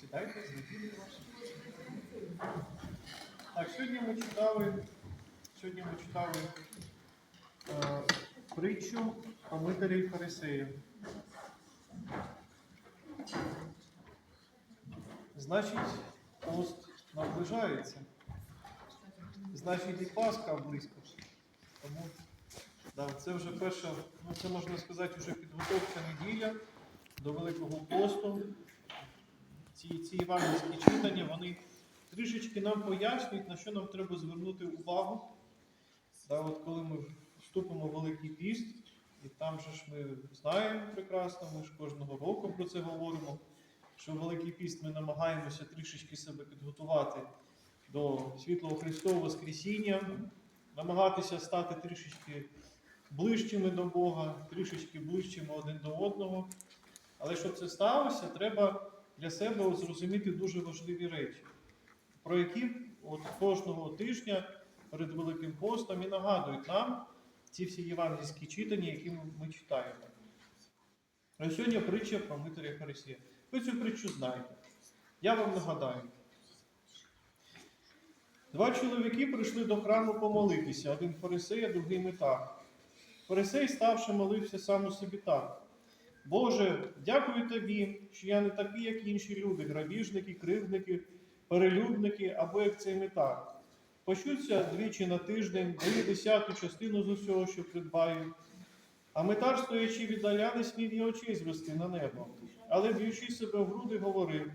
Сідайте, знайдіть ваші. Так, сьогодні ми читали, сьогодні ми читали е, притчу про митаря і фарисея. Значить, пост наближається. Значить, і Пасха близько. Тому да, це вже перша, ну це можна сказати, вже підготовча неділя до Великого посту. Ці, ці івангельські читання, вони трішечки нам пояснюють, на що нам треба звернути увагу. Да, от коли ми вступимо в Великий піст, і там же ж ми знаємо прекрасно, ми ж кожного року про це говоримо, що в Великий піст ми намагаємося трішечки себе підготувати до світлого Христового Воскресіння, намагатися стати трішечки ближчими до Бога, трішечки ближчими один до одного. Але щоб це сталося, треба для себе зрозуміти дуже важливі речі, про які от кожного тижня перед Великим постом і нагадують нам ці всі євангельські читання, які ми, читаємо. А сьогодні притча про Митаря Фарисія. Ви цю притчу знаєте. Я вам нагадаю. Два чоловіки прийшли до храму помолитися, один фарисей, а другий митар. Фарисей, ставши, молився сам у собі так. Боже, дякую тобі, що я не такий, як інші люди, грабіжники, кривдники, перелюбники або як цей митар. Пощуться двічі на тиждень, даю десяту частину з усього, що придбаю. А метар, стоячи віддаля, не смів і очей звести на небо, але б'ючи себе в груди, говорив: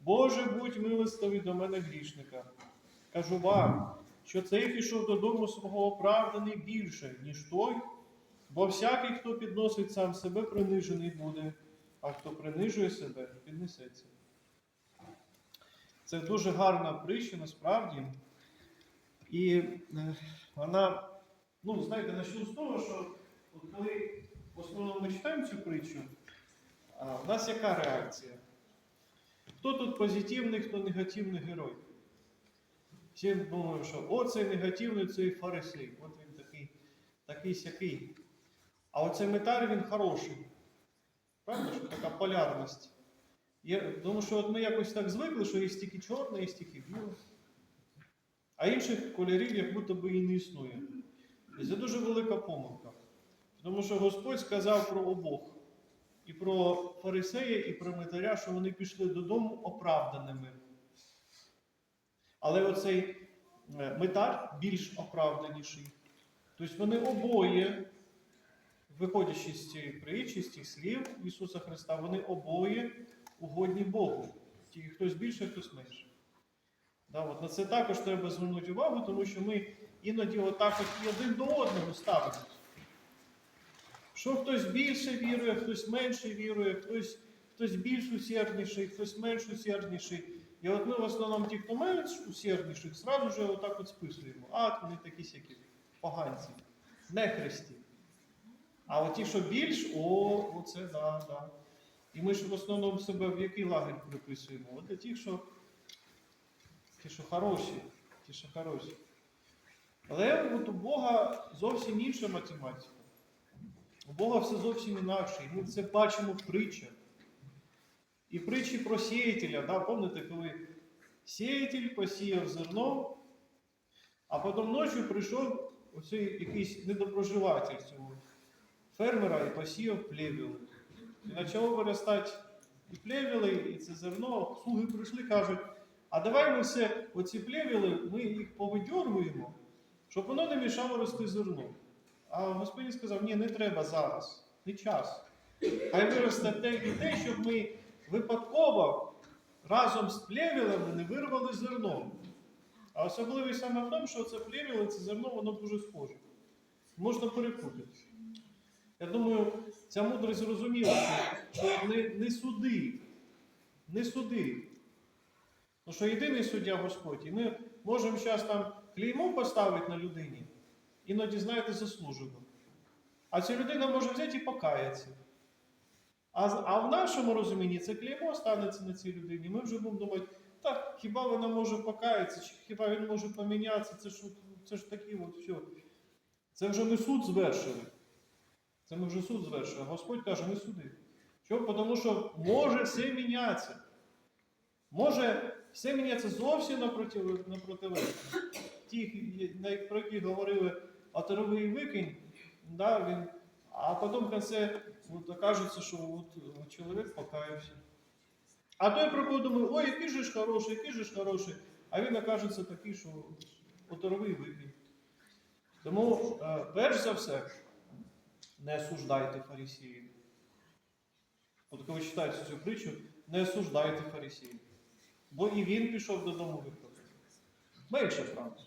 Боже, будь милостивий до мене грішника. Кажу вам, що цей пішов додому свого оправданий більше, ніж той, бо всякий, хто підносить сам себе, принижений буде, а хто принижує себе, піднесеться. Це дуже гарна притча насправді. І е, вона, ну, знаєте, почну з того, що от коли в основному ми читаємо цю притчу, в нас яка реакція? Хто тут позитивний, хто негативний герой? Всі думають, що о, цей негативний, цей фарисей. От він такий, такий сякий. А оцей метар він хороший. Правда, що така полярність. Я думаю, що от ми якось так звикли, що є стільки чорне, є стільки біле. А інших кольорів як будто би і не існує. І це дуже велика помилка. Тому що Господь сказав про обох. І про фарисея, і про митаря, що вони пішли додому оправданими. Але оцей е, митар більш оправданіший. Тобто вони обоє, виходячи з цієї притчі, з цих слів Ісуса Христа, вони обоє угодні Богу. Тільки хтось більше, хтось менше. Да, от на це також треба звернути увагу, тому що ми іноді отак от один до одного ставимося. Що хтось більше вірує, хтось менше вірує, хтось, хтось більш усердніший, хтось менш усердніший. І от ми в основному ті, хто менш усердніших, зразу же отак от списуємо. А, вони такі сякі поганці, нехресті. А от ті, що більш, о, оце да, да. І ми ж в основному себе в який лагерь приписуємо? От для тих, що ті, що хороші, ті, що хороші. Але от у Бога зовсім інша математика. У Бога все зовсім інакше. І ми це бачимо в притчах. І притчі про сіятеля, да, пам'ятаєте, коли сіятель посіяв зерно, а потім ночі прийшов оцей якийсь недоброживатель цього фермера і посіяв плевіл. І почало виростати і плевіли, і це зерно. Слуги прийшли, кажуть, а давай ми все, оці плевіли, ми їх повидьоргуємо, щоб воно не мішало рости зерно. А Господь сказав, ні, не треба зараз, не час. Хай виросте те і те, щоб ми випадково разом з плевілами не вирвали зерно. А особливість саме в тому, що це плевіли, це зерно, воно дуже схоже. Можна перепутати. Я думаю, ця мудрість зрозуміла, що, не, не суди, не суди. Ну що єдиний суддя Господь, і ми можемо зараз там клеймо поставити на людині, іноді, знаєте, заслужено. А ця людина може взяти і покаятися. А, а в нашому розумінні це клеймо станеться на цій людині. Ми вже будемо думати, так, хіба вона може покаятися, чи хіба він може помінятися, це ж, це ж такі от все. Це вже ми суд звершили. Це ми вже суд звершили. А Господь каже, не суди. Що? Тому що може все мінятися. Може все мінятися зовсім на протилежне. Ті, про які говорили оторовий викинь, да, він, а потім в кінці от, окажеться, що от, чоловік покаявся. А той кого думає, ой, який же ж хороший, який же ж хороший, а він окажеться такий, що оторовий викинь. Тому, е, перш за все, не осуждайте фарисіїв. От коли читаєте цю притчу, не осуждайте фарисіїв. Бо і він пішов додому виходити. Менше правда.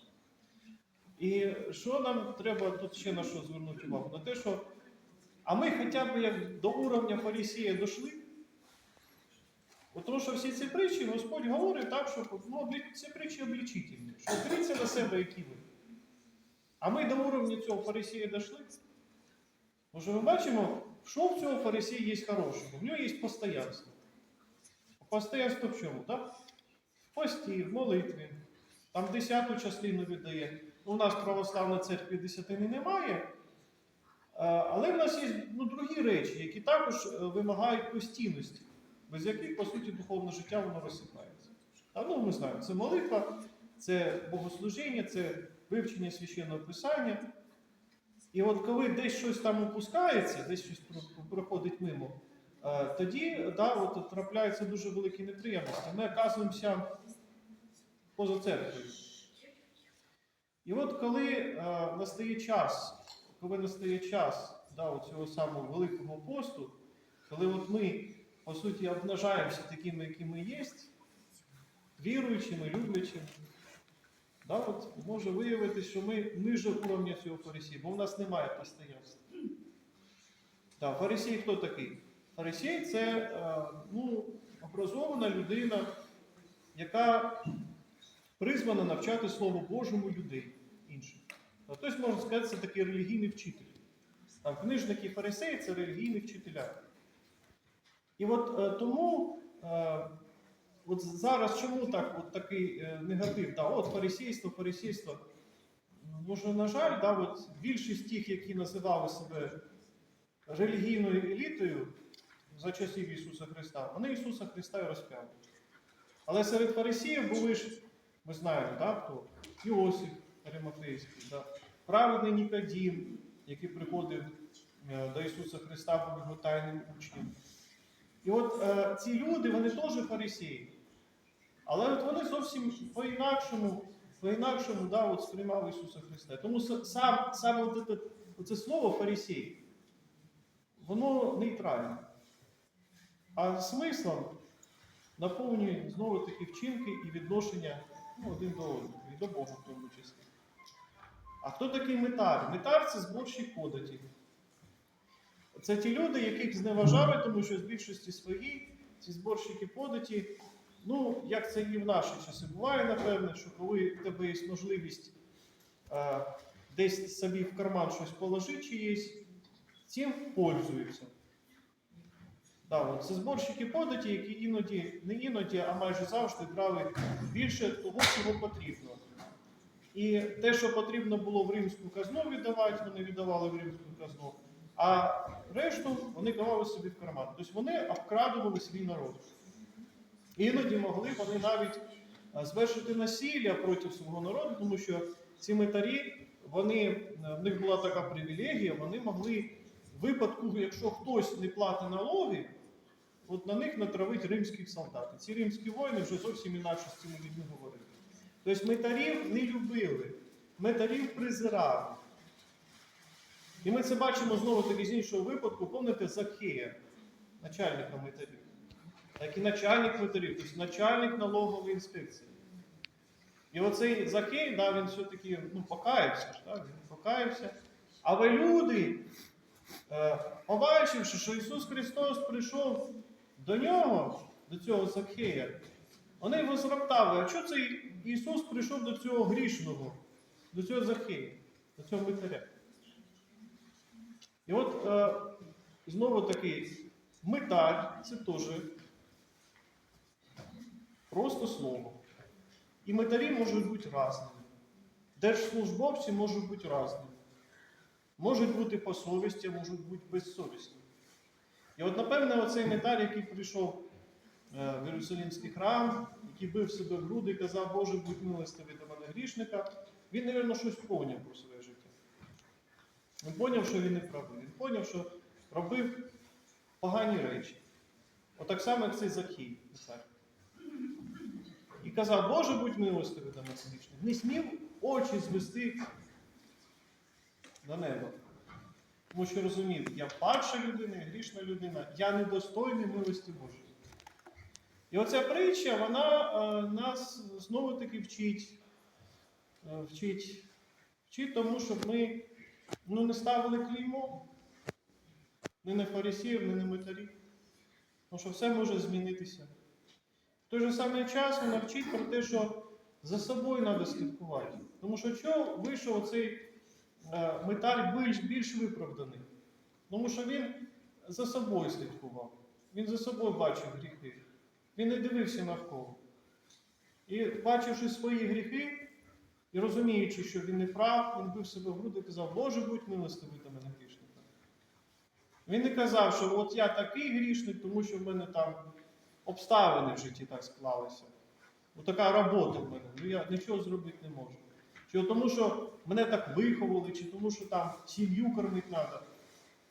І що нам треба тут ще на що звернути увагу? На те, що а ми хоча б як до уровня фарисія дійшли. Тому що всі ці притчі Господь говорить так, що ну, ці притчі облічительні. Що дивіться на себе, які ви. А ми до уровня цього фарисія дійшли. Може, ми бачимо, що в цього фарисія є хорошого. В нього є постоянство. Постоянство в чому? Так? В пості, в молитві. Там десяту частину віддає. Ну, У нас в православній церкві десятини немає. Але в нас є ну, другі речі, які також е, вимагають постійності, без яких, по суті, духовне життя воно розсипається. А ну, ми знаємо, це молитва, це богослужіння, це вивчення священного писання. І от коли десь щось там опускається, десь щось проходить мимо, е, тоді да, от, трапляються дуже великі неприємності. Ми оказуємося поза церквою. І от коли е, настає час, коли настає час да, цього самого Великого посту, коли от ми, по суті, обнажаємося такими, якими є, віруючими, люблячими, да, от може виявитися, що ми ниже уровня цього фарисія, бо в нас немає постоянства. Да, фарисій хто такий? Фарисій це е, ну, образована людина, яка призвана навчати Слову Божому людей інших. А Тобто, можна сказати, це такий релігійний вчитель. Там книжники фарисеї це релігійні вчителя. І от е, тому е, от зараз чому так, от такий е, негатив? Да, от фарисейство, фарисейство. Може, на жаль, да, от більшість тих, які називали себе релігійною елітою за часів Ісуса Христа, вони Ісуса Христа і розп'яли. Але серед фарисіїв були ж, ми знаємо, да, хто? Іосиф Аримафейський, да? праведний Нікодім, який приходив е, до Ісуса Христа, був його тайним учнем. І от е, ці люди, вони теж фарисії. Але от вони зовсім по-інакшому, по-інакшому да, от сприймали Ісуса Христа. Тому сам, саме от це, оце слово фарисій, воно нейтральне. А смислом наповнює знову такі вчинки і відношення ну, один до одного, і до Бога в тому числі. А хто такий метар? Метар це зборщик податів. Це ті люди, яких зневажали, тому що з більшості своїй ці зборщики податі, ну, як це і в наші часи буває, напевне, що коли в тебе є можливість е, десь собі в карман щось положити чиєсь, цим пользуються. Да, от це зборщики податі, які іноді, не іноді, а майже завжди брали більше того, чого потрібно. І те, що потрібно було в римську казну віддавати, вони віддавали в римську казну, а решту вони давали собі в карман. Тобто вони обкрадували свій народ. Іноді могли вони навіть звершити насилля проти свого народу, тому що ці метарі, вони, е, в них була така привілегія, вони могли в випадку, якщо хтось не платить налоги, от на них натравить римських солдат. І ці римські воїни вже зовсім інакше з цими людьми говорили. Тобто метарів не любили, метарів презирали. І ми це бачимо знову таки з іншого випадку, пам'ятаєте Закхея, начальника метарів. Так і начальник метарів, тобто начальник налогової інспекції. І оцей Закей, да, він все-таки ну, покаявся, да, він покаявся. Але люди, е, побачивши, що Ісус Христос прийшов до нього, до цього Закхея, вони його зроптали, а що цей Ісус прийшов до цього грішного, до цього Захея, до цього митаря? І от е, знову таки, митар це теж просто слово. І митарі можуть бути різними. Держслужбовці можуть бути різними. Можуть бути по совісті, а можуть бути безсовісні. І от, напевне, оцей метар, який прийшов е, в Єрусалимський храм, який бив себе в груди і казав, Боже, будь милостивий до мене грішника, він, мабуть, щось поняв про життя. Він поняв, що він не правий. Він поняв, що робив погані речі. Отак само, як цей Захій. І казав, Боже, будь милостивий до нас грішних. Не смів очі звести до неба. Тому що розумів, я падша людина, я грішна людина, я недостойний милості Божої. І оця притча, вона е, нас знову-таки вчить, е, вчить, вчить тому, щоб ми ну, не ставили клеймо. Не на фарисіїв, не на митарів. Тому що все може змінитися. В той же самий час вона вчить про те, що за собою треба слідкувати. Тому що чого вийшов цей е, митар більш, більш виправданий? Тому що він за собою слідкував. Він за собою бачив гріхи. Він не дивився навколо. І бачивши свої гріхи і розуміючи, що він не прав, він бив себе в груди і казав, Боже, будь милостивий до мене грішника. Він не казав, що от я такий грішник, тому що в мене там обставини в житті так склалися. Ось така робота в мене. Ну я нічого зробити не можу. Чи тому, що мене так виховали, чи тому, що там сім'ю кормити треба.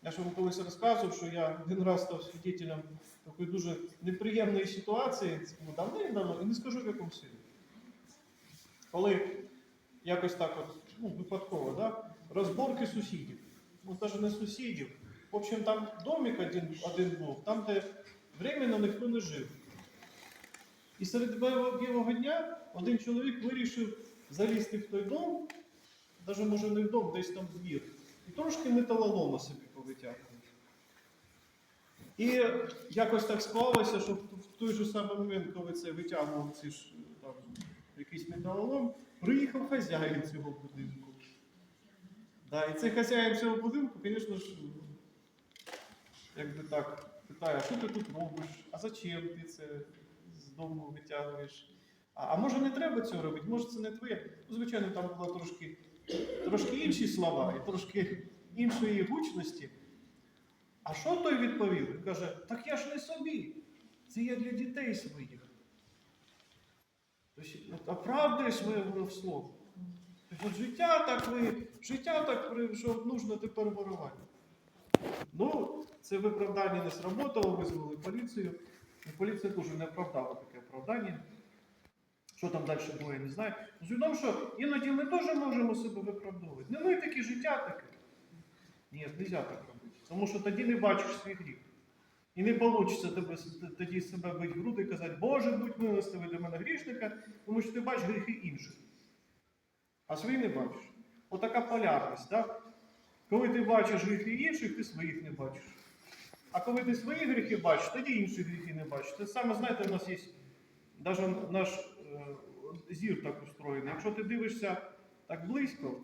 Я ж вам колись розказував, що я один раз став свідетелем такої дуже неприємної ситуації, ну, давно і не скажу в якому селі. Коли якось так от, ну, випадково, да? розборки сусідів. Ну, навіть не сусідів. В общем, там домик один, один був, там, де временно ніхто не жив. І серед білого дня один чоловік вирішив залізти в той дом, навіть може не в дом, десь там в двір, і трошки металолома собі повитягнув. І якось так склалося, що в той же самий момент, коли це витягував ці ж там, якийсь металолом, приїхав хазяїн цього будинку. Да, і цей хазяїн цього будинку, звісно ж, якби так, питає, що ти тут робиш? А зачем ти це з дому витягуєш? А, а може не треба цього робити? Може це не твоє? Ну, звичайно, там були трошки, трошки інші слова і трошки іншої гучності. А що той відповів? Він каже, так я ж не собі. Це я для дітей своїх. Тобто, от оправдує своє слово. От життя так ви, життя так, що нужно тепер воровати. Ну, це виправдання не сработало, визвали поліцію. І поліція теж не оправдала таке оправдання. Що там далі було, я не знаю. Тому, що іноді ми теж можемо себе виправдовувати. Не ми такі життя таке. Ні, не можна так робити. Тому що тоді не бачиш свій гріх. І не вийде тебе тоді себе бити в груди і казати, Боже, будь милостивий до мене грішника, тому що ти бачиш гріхи інших. А свої не бачиш. Отака полярність. Так? Коли ти бачиш гріхи інших, ти своїх не бачиш. А коли ти свої гріхи бачиш, тоді інші гріхи не бачиш. Це саме, знаєте, у нас є навіть наш е, зір так устроєний. Якщо ти дивишся так близько,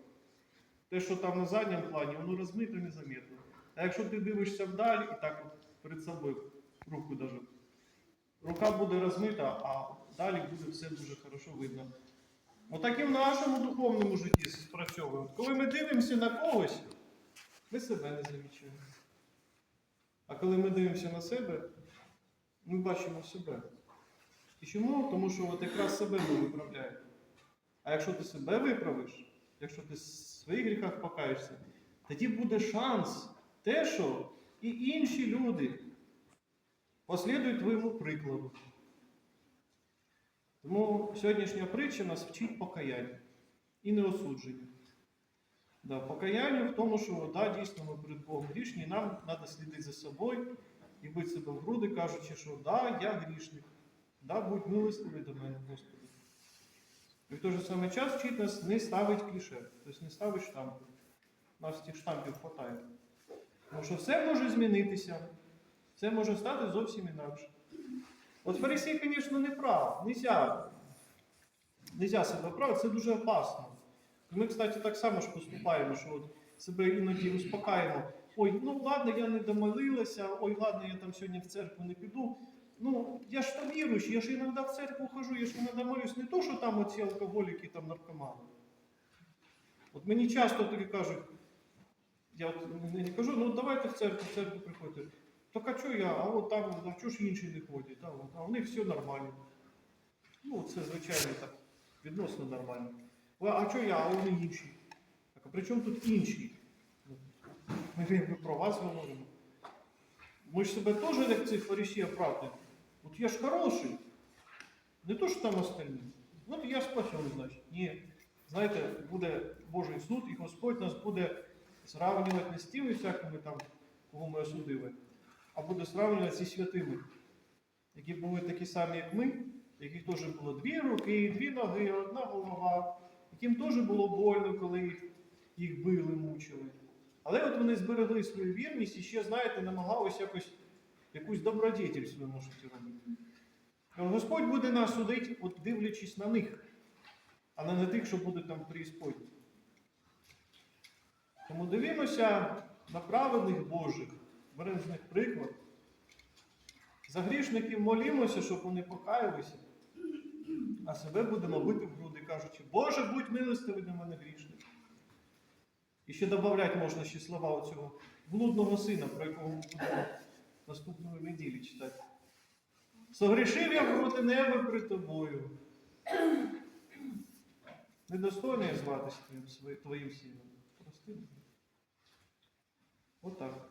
те, що там на задньому плані, воно розмито незаметно. А якщо ти дивишся вдаль і так от перед собою руку даже, рука буде розмита, а далі буде все дуже хорошо видно. Отак і в нашому духовному житті спрацьовує. Коли ми дивимося на когось, ми себе не замічаємо. А коли ми дивимося на себе, ми бачимо себе. І чому? Тому що от якраз себе ми виправляємо. А якщо ти себе виправиш, якщо ти в своїх гріхах покаєшся, тоді буде шанс те, що і інші люди послідують твоєму прикладу. Тому сьогоднішня притча нас вчить покаяння і не осудження. Да, покаяння в тому, що да, дійсно ми перед Богом грішні, нам треба слідити за собою і бити себе в груди, кажучи, що да, я грішник, да, будь милостивий до мене, Господи. І в той же самий час вчить нас не ставить кліше, тобто не ставить штампи. Нас цих штампів вистачає. Тому що все може змінитися, все може стати зовсім інакше. От фарисій, звісно, не прав. Нельзя, нельзя себе правити, це дуже опасно. Ми, кстати, так само ж поступаємо, що от себе іноді успокаємо. Ой, ну ладно, я не домолилася, ой, ладно, я там сьогодні в церкву не піду. Ну, я ж там віруючий, я ж іноді в церкву хожу, я ж іноді молюсь, не то, що там оці алкоголіки, там наркомани. От мені часто таки кажуть, я от не, кажу, ну давайте в церкву, в церкву приходьте. Так а що я? А от там, а чого ж інші не ходять? А, от, а в них все нормально. Ну, це звичайно так, відносно нормально. А, а що я, а вони інші? Так, а при чому тут інші? Ми якби про вас говоримо. Ми ж себе теж як цих фарисеїв оправдуємо. От я ж хороший. Не то, що там остальні. От я спасений, значить. Ні. Знаєте, буде Божий суд, і Господь нас буде зравнювати не з тими всякими там, кого ми осудили, а буде зравнювати зі святими, які були такі самі, як ми, яких теж було дві руки, дві ноги, одна голова, яким теж було больно, коли їх, їх били, мучили. Але от вони зберегли свою вірність і ще, знаєте, намагалися якось якусь добродетель в своєму робити. Господь буде нас судити, от дивлячись на них, а не на тих, що будуть там в преісподній. Тому дивимося на праведних Божих, беремо з них приклад. За грішників молімося, щоб вони покаялися, а себе будемо бити в груди, кажучи, Боже, будь милостивий до мене грішник. І ще додати можна ще слова оцього блудного сина, про якого ми будемо наступної неділі читати. Согрішив я проти неба при тобою. Недостойний я зватися твоїм, твоїм сином. Прости мене. Отак.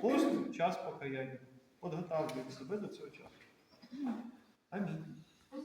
Пост час покаяння. Подготавлюємо себе до цього часу. Амінь.